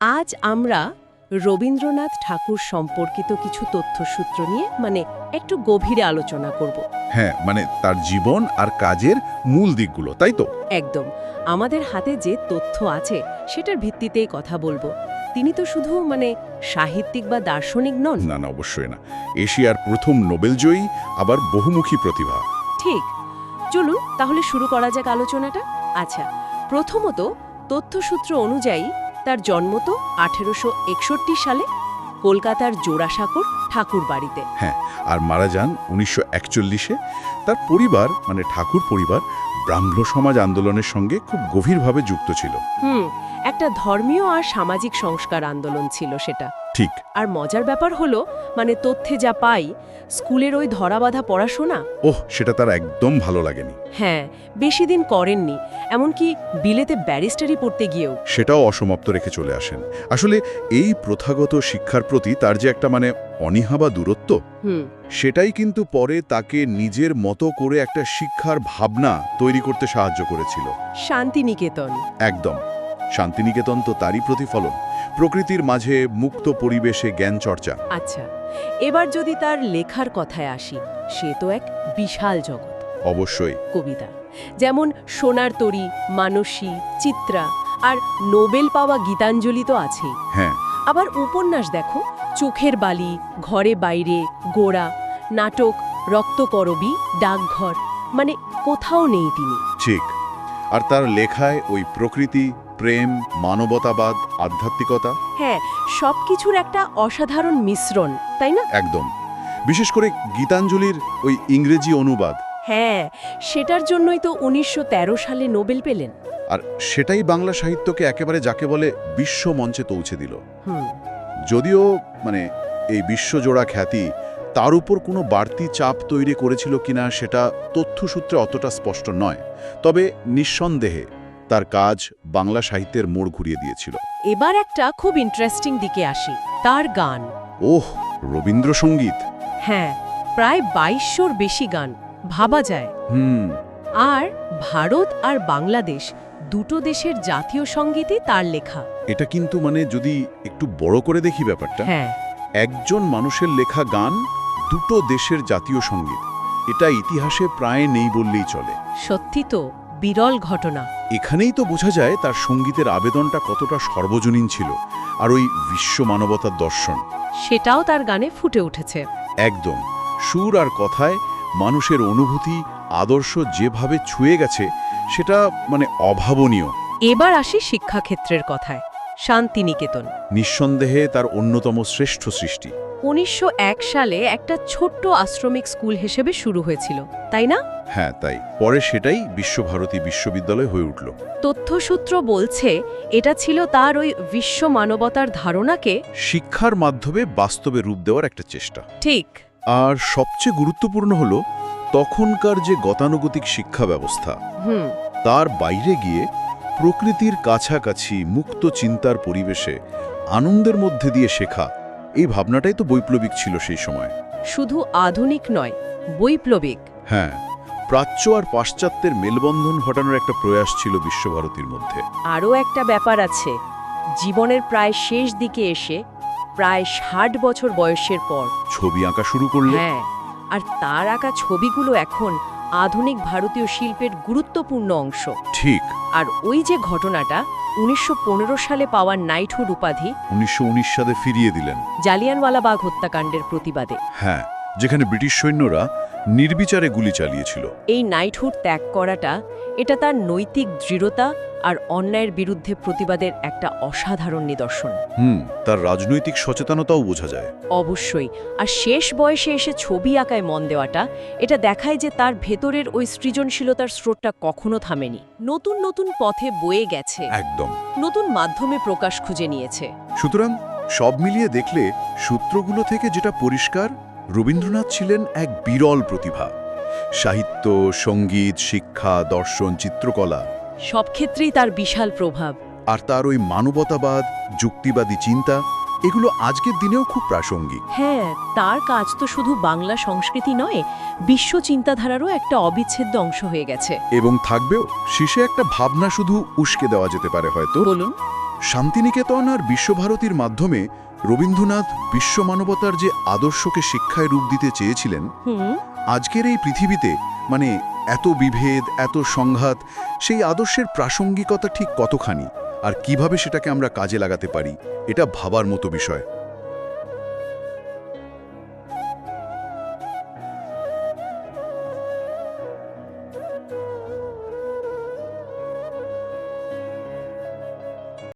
আজ আমরা রবীন্দ্রনাথ ঠাকুর সম্পর্কিত কিছু তথ্যসূত্র নিয়ে মানে একটু গভীরে আলোচনা করব। হ্যাঁ মানে তার জীবন আর কাজের মূল দিকগুলো তাই তো? একদম। আমাদের হাতে যে তথ্য আছে সেটার ভিত্তিতেই কথা বলব। তিনি তো শুধু মানে সাহিত্যিক বা দার্শনিক নন। না না অবশ্যই না। এশিয়ার প্রথম নোবেলজয়ী আবার বহুমুখী প্রতিভা। ঠিক। চলুন তাহলে শুরু করা যাক আলোচনাটা। আচ্ছা প্রথমত তথ্যসূত্র অনুযায়ী তার জন্ম তো আঠেরোশো সালে কলকাতার জোড়াসাঁকোর ঠাকুর বাড়িতে। হ্যাঁ আর মারা যান উনিশশো একচল্লিশে। তার পরিবার মানে ঠাকুর পরিবার ব্রাহ্ম সমাজ আন্দোলনের সঙ্গে খুব গভীরভাবে যুক্ত ছিল। হুম একটা ধর্মীয় আর সামাজিক সংস্কার আন্দোলন ছিল সেটা। ঠিক। আর মজার ব্যাপার হলো মানে তথ্যে যা পাই স্কুলের ওই ধরাবাধা পড়াশোনা? ওহ সেটা তার একদম ভালো লাগেনি। হ্যাঁ বেশি দিন করেননি এমনকি বিলেতে ব্যারিস্টারি পড়তে গিয়েও। সেটাও অসমাপ্ত রেখে চলে আসেন। আসলে এই প্রথাগত শিক্ষার প্রতি তার যে একটা মানে অনীহা বা দূরত্ব সেটাই কিন্তু পরে তাকে নিজের মতো করে একটা শিক্ষার ভাবনা তৈরি করতে সাহায্য করেছিল। শান্তিনিকেতন। একদম। শান্তিনিকেতন তো তারই প্রতিফলন। প্রকৃতির মাঝে মুক্ত পরিবেশে জ্ঞান চর্চা। আচ্ছা এবার যদি তার লেখার কথায় আসি সে তো এক বিশাল জগৎ। অবশ্যই। কবিতা যেমন সোনার তরী মানসী চিত্রা আর নোবেল পাওয়া গীতাঞ্জলি তো আছেই। হ্যাঁ। আবার উপন্যাস দেখো চোখের বালি ঘরে বাইরে গোড়া নাটক রক্তকরবী ডাকঘর মানে কোথাও নেই তিনি। ঠিক। আর তার লেখায় ওই প্রকৃতি প্রেম মানবতাবাদ আধ্যাত্মিকতা? হ্যাঁ সবকিছুর একটা অসাধারণ মিশ্রণ তাই না? একদম। বিশেষ করে গীতাঞ্জলির ওই ইংরেজি অনুবাদ। হ্যাঁ সেটার জন্যই তো উনিশশো তেরো সালে নোবেল পেলেন। আর সেটাই বাংলা সাহিত্যকে একেবারে যাকে বলে বিশ্ব মঞ্চে পৌঁছে দিল। হুম। যদিও মানে এই বিশ্বজোড়া খ্যাতি তার উপর কোনো বাড়তি চাপ তৈরি করেছিল কিনা সেটা তথ্যসূত্রে অতটা স্পষ্ট নয়। তবে নিঃসন্দেহে তার কাজ বাংলা সাহিত্যের মোড় ঘুরিয়ে দিয়েছিল। এবার একটা খুব ইন্টারেস্টিং দিকে আসি তার গান। ওহ রবীন্দ্রসঙ্গীত? হ্যাঁ প্রায় বাইশশোর বেশি গান ভাবা যায়। হুম। আর ভারত আর বাংলাদেশ দুটো দেশের জাতীয় সঙ্গীতই তার লেখা। এটা কিন্তু মানে যদি একটু বড় করে দেখি ব্যাপারটা হ্যাঁ। একজন মানুষের লেখা গান দুটো দেশের জাতীয় সংগীত এটা ইতিহাসে প্রায় নেই বললেই চলে। সত্যি তো বিরল ঘটনা। এখানেই তো বোঝা যায় তার সঙ্গীতের আবেদনটা কতটা সর্বজনীন ছিল আর ওই বিশ্ব মানবতার দর্শন। সেটাও তার গানে ফুটে উঠেছে। একদম। সুর আর কথায় মানুষের অনুভূতি আদর্শ যেভাবে ছুঁয়ে গেছে সেটা মানে অভাবনীয়। এবার আসি শিক্ষাক্ষেত্রের কথায় শান্তিনিকেতন। নিঃসন্দেহে তার অন্যতম শ্রেষ্ঠ সৃষ্টি। উনিশশো এক সালে একটা ছোট্ট আশ্রমিক স্কুল হিসেবে শুরু হয়েছিল তাই না? হ্যাঁ তাই। পরে সেটাই বিশ্বভারতী বিশ্ববিদ্যালয় হয়ে উঠল। তথ্যসূত্র বলছে এটা ছিল তার ওই বিশ্ব মানবতার ধারণাকে শিক্ষার মাধ্যমে বাস্তবে রূপ দেওয়ার একটা চেষ্টা। ঠিক। আর সবচেয়ে গুরুত্বপূর্ণ হল তখনকার যে গতানুগতিক শিক্ষা ব্যবস্থা হুম। তার বাইরে গিয়ে প্রকৃতির কাছাকাছি মুক্ত চিন্তার পরিবেশে আনন্দের মধ্যে দিয়ে শেখা এই ভাবনাটাই তো বৈপ্লবিক ছিল সেই সময়। শুধু আধুনিক নয় বৈপ্লবিক। হ্যাঁ প্রাচ্য আর পাশ্চাত্যের মেলবন্ধন ঘটানোর একটা প্রয়াস ছিল বিশ্বভারতীর মধ্যে। আরও একটা ব্যাপার আছে জীবনের প্রায় শেষ দিকে এসে প্রায় ষাট বছর বয়সের পর। ছবি আঁকা শুরু করলে? হ্যাঁ আর তার আঁকা ছবিগুলো এখন আধুনিক ভারতীয় শিল্পের গুরুত্বপূর্ণ অংশ। ঠিক। আর ওই যে ঘটনাটা উনিশশো পনেরো সালে পাওয়া নাইটহুড উপাধি উনিশশো উনিশ সালে ফিরিয়ে দিলেন। জালিয়ানওয়ালাবাগ হত্যাকাণ্ডের প্রতিবাদে। হ্যাঁ যেখানে ব্রিটিশ সৈন্যরা নির্বিচারে গুলি চালিয়েছিল। এই নাইটহুড ত্যাগ করাটা এটা তার নৈতিক দৃঢ়তা আর অন্যায়ের বিরুদ্ধে প্রতিবাদের একটা অসাধারণ নিদর্শন। হুম তার রাজনৈতিক সচেতনতাও বোঝা যায়। অবশ্যই আর শেষ বয়সে এসে ছবি আঁকায় মন দেওয়াটা এটা দেখায় যে তার ভেতরের ওই সৃজনশীলতার স্রোতটা কখনো থামেনি। নতুন নতুন পথে বয়ে গেছে। একদম। নতুন মাধ্যমে প্রকাশ খুঁজে নিয়েছে। সুতরাং সব মিলিয়ে দেখলে সূত্রগুলো থেকে যেটা পরিষ্কার রবীন্দ্রনাথ ছিলেন এক বিরল প্রতিভা। সাহিত্য সংগীত শিক্ষা দর্শন চিত্রকলা সব ক্ষেত্রেই তার বিশাল প্রভাব। আর তার ওই মানবতাবাদ যুক্তিবাদী চিন্তা এগুলো আজকের দিনেও খুব প্রাসঙ্গিক। হ্যাঁ তার কাজ তো শুধু বাংলা সংস্কৃতি নয় বিশ্ব চিন্তাধারারও একটা অবিচ্ছেদ্য অংশ হয়ে গেছে। এবং থাকবেও শীর্ষে একটা ভাবনা শুধু উস্কে দেওয়া যেতে পারে হয়তো। বলুন। শান্তিনিকেতন আর বিশ্বভারতীর মাধ্যমে রবীন্দ্রনাথ বিশ্ব মানবতার যে আদর্শকে শিক্ষায় রূপ দিতে চেয়েছিলেন আজকের এই পৃথিবীতে মানে এত বিভেদ এত সংঘাত সেই আদর্শের প্রাসঙ্গিকতা ঠিক কতখানি? আর কীভাবে সেটাকে আমরা কাজে লাগাতে পারি? এটা ভাবার মতো বিষয়।